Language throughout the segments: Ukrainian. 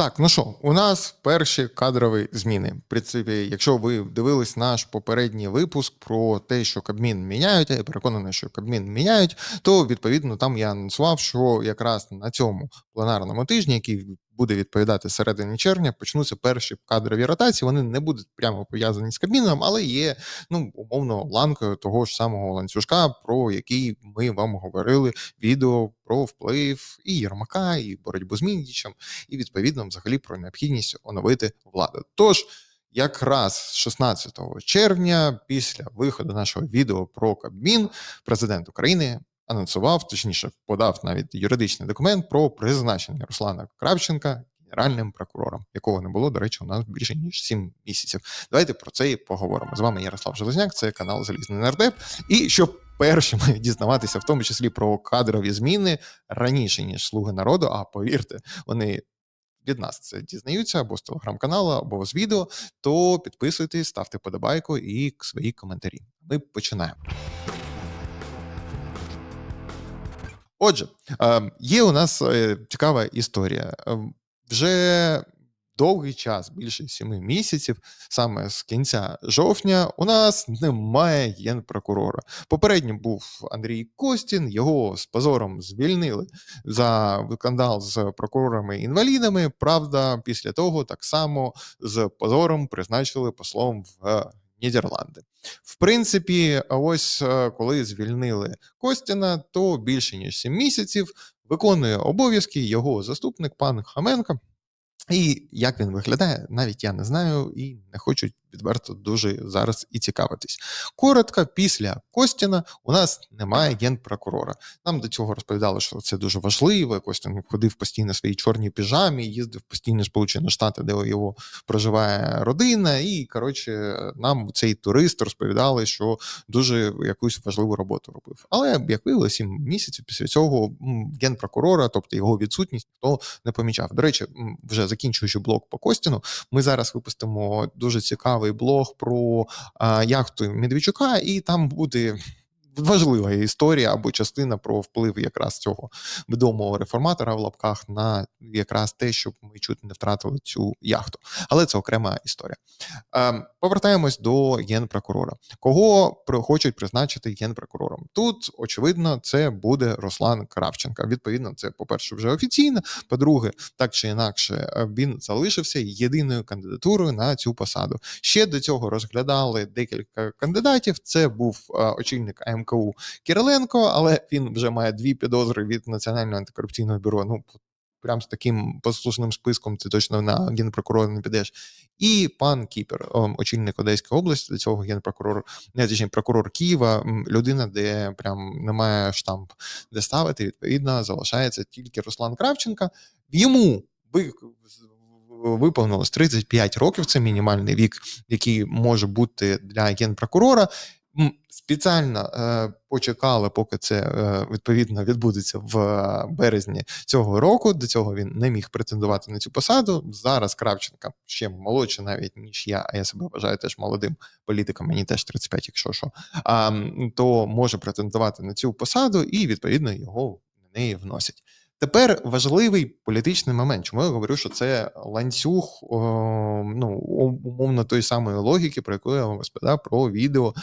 Так, ну що, у нас перші кадрові зміни. В принципі, якщо ви дивились наш попередній випуск про те, що Кабмін міняють, я переконаний, що Кабмін міняють, то відповідно там я анонсував, що якраз на цьому пленарному тижні, який буде відповідати середині червня, почнуться перші кадрові ротації. Вони не будуть прямо пов'язані з Кабміном, але є ну умовно ланкою того ж самого ланцюжка, про який ми вам говорили відео про вплив і Єрмака, і боротьбу з Міндічем, і відповідно взагалі про необхідність оновити владу. Тож. Якраз 16 червня, після виходу нашого відео про Кабмін, президент України анонсував, точніше, подав навіть юридичний документ про призначення Руслана Кравченка генеральним прокурором, якого не було, до речі, у нас більше ніж 7 місяців. Давайте про це і поговоримо. З вами Ярослав Железняк, це канал Залізний Нардеп. І щоб першими дізнаватися, в тому числі про кадрові зміни раніше ніж слуги народу. А повірте, вони. Від нас це дізнаються або з телеграм-каналу, або з відео, то підписуйтесь, ставте подобайку і свої коментарі. Ми починаємо. Отже, е, є у нас е, цікава історія. Е, Вже довгий час, більше сіми місяців, саме з кінця жовтня, у нас немає генпрокурора. Попередньо був Андрій Костін, його з позором звільнили за скандал з прокурорами-інвалідами. Правда, після того так само з позором призначили послом в Нідерланди. В принципі, ось е, коли звільнили Костіна, то більше ніж 7 місяців виконує обов'язки його заступник пан Хаменко. І як він виглядає, навіть я не знаю і не хочу відверто дуже зараз і цікавитись. Коротко, після Костіна у нас немає генпрокурора. Нам до цього розповідали, що це дуже важливо. Костін ходив постійно в своїй чорній піжамі, їздив постійно в Сполучені Штати, де його проживає родина. І коротше, нам цей турист розповідали, що дуже якусь важливу роботу робив. Але як виявилося, сім місяців після цього генпрокурора, тобто його відсутність, ніхто не помічав. До речі, вже закінчуючи блок по Костіну, ми зараз випустимо дуже цікавий блог про яхту Медведчука, і там буде. Важлива історія або частина про вплив якраз цього відомого реформатора в лапках на якраз те, щоб ми чуть не втратили цю яхту. Але це окрема історія. Ем, повертаємось до генпрокурора. Кого хочуть призначити генпрокурором? Тут, очевидно, це буде Руслан Кравченка. Відповідно, це, по-перше, вже офіційно. По-друге, так чи інакше, він залишився єдиною кандидатурою на цю посаду. Ще до цього розглядали декілька кандидатів. Це був очільник АМКУ Кириленко, але він вже має дві підозри від Національного антикорупційного бюро. Ну прям з таким послушним списком ти точно на генпрокурора не підеш. І пан Кіпер, очільник Одеської області, до цього генпрокурор, не точніше, прокурор Києва, людина, де прям немає штамп, де ставити. Відповідно, залишається тільки Руслан Кравченка. Йому виповнилось 35 років. Це мінімальний вік, який може бути для генпрокурора. Спеціально е, почекали, поки це е, відповідно відбудеться в березні цього року. До цього він не міг претендувати на цю посаду. Зараз Кравченка ще молодше, навіть ніж я. А я себе вважаю теж молодим політиком. Мені теж 35, якщо що, а, то може претендувати на цю посаду, і відповідно його на неї вносять. Тепер важливий політичний момент. Чому я говорю, що це ланцюг ну, умовно тої самої логіки, про яку я вам розповідав про відео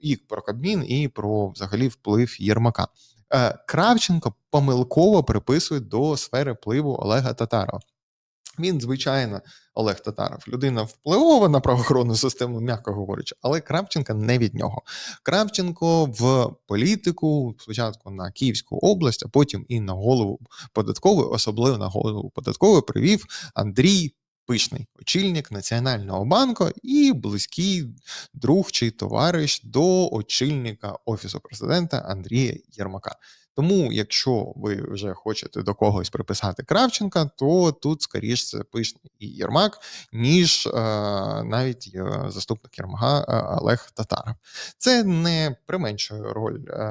і про Кабмін, і про взагалі вплив Єрмака. Е, Кравченко помилково приписує до сфери впливу Олега Татарова. Він, звичайно, Олег Татаров, людина впливова на правоохоронну систему, м'яко говорячи, але Кравченка не від нього. Кравченко в політику спочатку на Київську область, а потім і на голову податкової, особливо на голову податкової, привів Андрій. Пишний очільник Національного банку і близький друг чи товариш до очільника офісу президента Андрія Єрмака. Тому, якщо ви вже хочете до когось приписати Кравченка, то тут скоріш це пишний і Єрмак, ніж е, навіть е, заступник Єрмака е, Олег Татаров. Це не применшує роль е,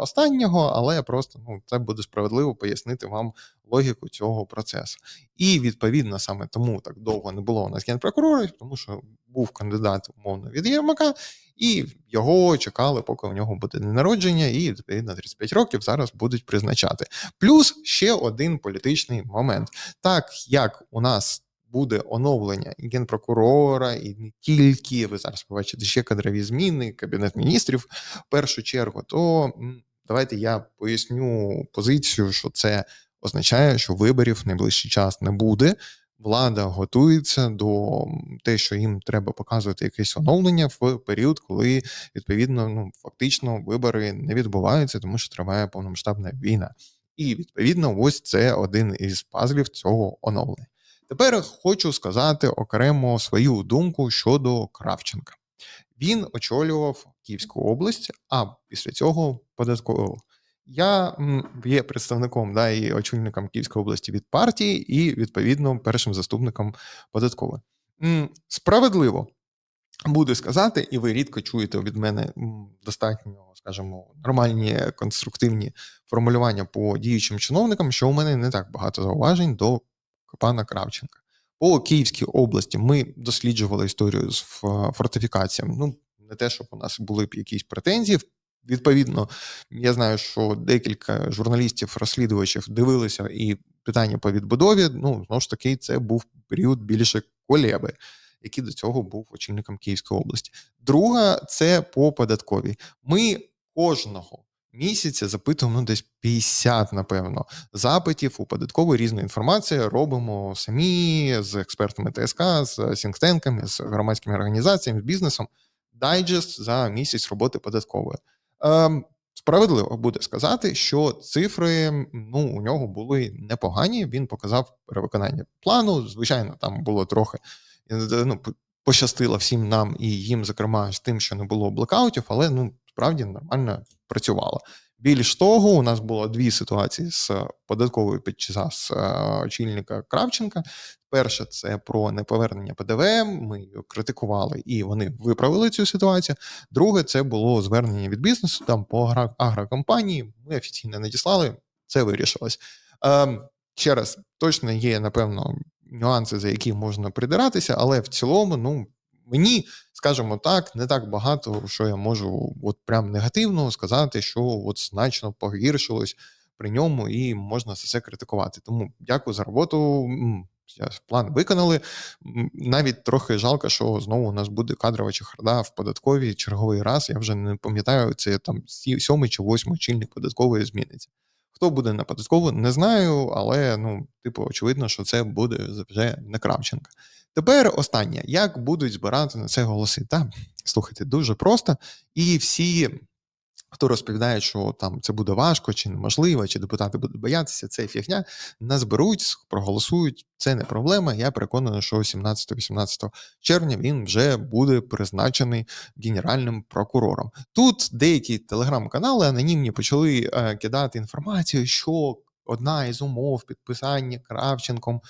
останнього, але просто ну це буде справедливо пояснити вам логіку цього процесу. І відповідно саме тому так довго не було у нас генпрокурора, тому що був кандидат умовно від Єрмака, і його чекали, поки у нього буде день народження, і відповідно 35 років зараз будуть призначати. Плюс ще один політичний момент. Так як у нас буде оновлення і генпрокурора, і не тільки ви зараз побачите ще кадрові зміни, кабінет міністрів в першу чергу, то давайте я поясню позицію, що це означає, що виборів в найближчий час не буде. Влада готується до те, що їм треба показувати якесь оновлення в період, коли відповідно ну фактично вибори не відбуваються, тому що триває повномасштабна війна. І відповідно, ось це один із пазлів цього оновлення. Тепер хочу сказати окремо свою думку щодо Кравченка. Він очолював Київську область, а після цього податково. Я є представником да, і очільником Київської області від партії, і відповідно першим заступником податкової. Справедливо буде сказати, і ви рідко чуєте від мене достатньо, скажімо, нормальні конструктивні формулювання по діючим чиновникам, що у мене не так багато зауважень до пана Кравченка. По Київській області ми досліджували історію з фортифікаціями. Ну, не те, щоб у нас були б якісь претензії. Відповідно, я знаю, що декілька журналістів, розслідувачів дивилися і питання по відбудові. Ну, знову ж таки, це був період більше колеби, який до цього був очільником Київської області. Друга це по податковій. Ми кожного місяця запитуємо ну, десь 50, напевно, запитів у податкову різної інформації робимо самі з експертами ТСК, з сінктенками, з громадськими організаціями, з бізнесом. Дайджест за місяць роботи податкової. Ем, справедливо буде сказати, що цифри ну, у нього були непогані. Він показав перевиконання плану. Звичайно, там було трохи е, ну, пощастило всім нам і їм, зокрема, з тим, що не було блекаутів, але ну справді нормально працювало. Більш того, у нас було дві ситуації з податковою під час е, очільника Кравченка. Перше, це про неповернення ПДВ. Ми критикували, і вони виправили цю ситуацію. Друге, це було звернення від бізнесу там по агрокомпанії. Ми офіційно надіслали, це вирішилось. Ем, ще раз, точно є, напевно, нюанси, за які можна придиратися, але в цілому, ну. Мені, скажімо так, не так багато, що я можу от прям негативно сказати, що от значно погіршилось при ньому, і можна це все критикувати. Тому дякую за роботу. План виконали. Навіть трохи жалко, що знову у нас буде кадрова чехарда в податковій черговий раз. Я вже не пам'ятаю, це там сьомий чи восьмий очільник податкової зміниться. Хто буде на податкову, не знаю, але ну, типу, очевидно, що це буде вже не Кравченка. Тепер останнє: як будуть збирати на це голоси? Та слухайте, дуже просто. І всі, хто розповідає, що там це буде важко, чи неможливо, чи депутати будуть боятися, це фігня. Назберуть, проголосують. Це не проблема. Я переконаний, що 17-18 червня він вже буде призначений генеральним прокурором. Тут деякі телеграм-канали анонімні почали е, кидати інформацію, що одна із умов підписання Кравченком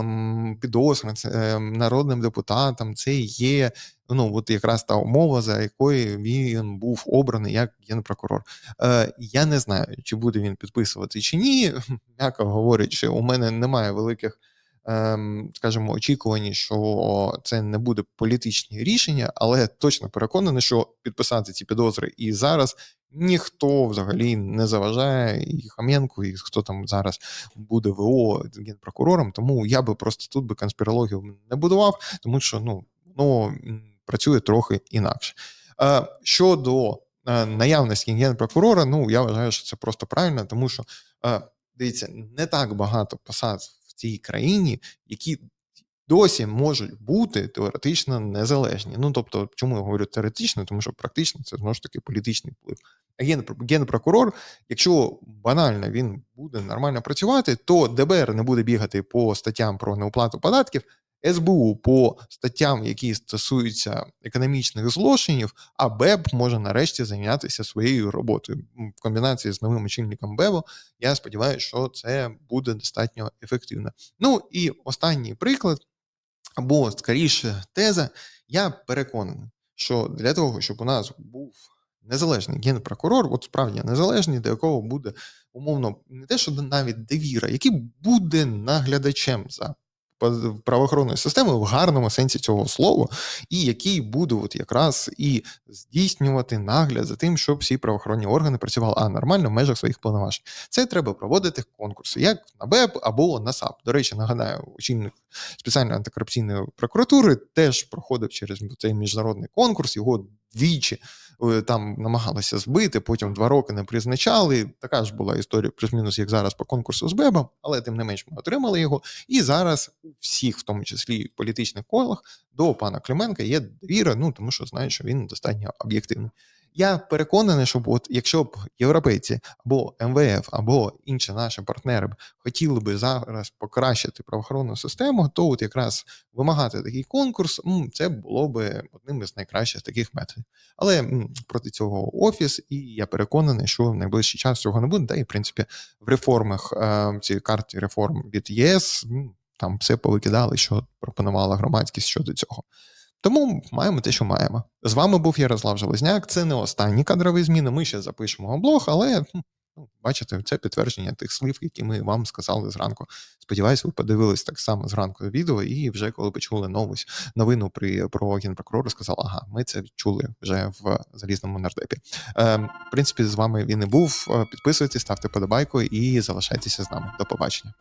ем, підозри ем, народним депутатам, це є ну, от якраз та умова, за якою він був обраний як генпрокурор. Е, я не знаю, чи буде він підписувати чи ні. М'яко говорячи, у мене немає великих. Ем, Скажімо, очікувані, що це не буде політичні рішення, але точно переконаний, що підписати ці підозри і зараз ніхто взагалі не заважає і Хаменку, і хто там зараз буде ВО генпрокурором. Тому я би просто тут би конспірологію не будував, тому що ну воно працює трохи інакше. Е, Щодо е, наявності генпрокурора, ну я вважаю, що це просто правильно, тому що е, дивіться, не так багато посад цій країні, які досі можуть бути теоретично незалежні. Ну тобто, чому я говорю теоретично, тому що практично це знову ж таки політичний вплив. А ген- генпрокурор, якщо банально він буде нормально працювати, то ДБР не буде бігати по статтям про неуплату податків. СБУ по статтям, які стосуються економічних злочинів, а БЕБ може нарешті зайнятися своєю роботою в комбінації з новим очільником БЕБу. Я сподіваюся, що це буде достатньо ефективно. Ну і останній приклад, або скоріше теза. Я переконаний, що для того, щоб у нас був незалежний генпрокурор, от справді незалежний, до якого буде умовно не те, що навіть довіра, який буде наглядачем за правоохоронною системою в гарному сенсі цього слова, і який буде от якраз і здійснювати нагляд за тим, щоб всі правоохоронні органи працювали а нормально в межах своїх повноважень. Це треба проводити конкурси, як на БЕП або на САП. До речі, нагадаю, очільник спеціальної антикорупційної прокуратури теж проходив через цей міжнародний конкурс. Його двічі е, там намагалися збити, потім два роки не призначали. Така ж була історія, плюс-мінус, як зараз по конкурсу з БЕБом, але тим не менш ми отримали його. І зараз у всіх, в тому числі в політичних колах, до пана Клименка є довіра, ну тому що знають, що він достатньо об'єктивний. Я переконаний, що от якщо б європейці або МВФ, або інші наші партнери б хотіли би зараз покращити правоохоронну систему, то от якраз вимагати такий конкурс, це було би одним із найкращих таких методів. Але проти цього офіс, і я переконаний, що в найближчий час цього не буде. Та і в принципі в реформах е, цієї карті реформ від ЄС там все повикидали, що пропонувала громадськість щодо цього. Тому маємо те, що маємо. З вами був Ярослав Железняк. Це не останні кадрові зміни. Ми ще запишемо блог, але ну, бачите, це підтвердження тих слів, які ми вам сказали зранку. Сподіваюсь, ви подивились так само зранку відео, і вже коли почули новость, новину при про генпрокурора, сказали, ага, ми це чули вже в залізному нардепі. Е, в принципі, з вами він і був. Е, Підписуйтесь, ставте подобайку і залишайтеся з нами. До побачення.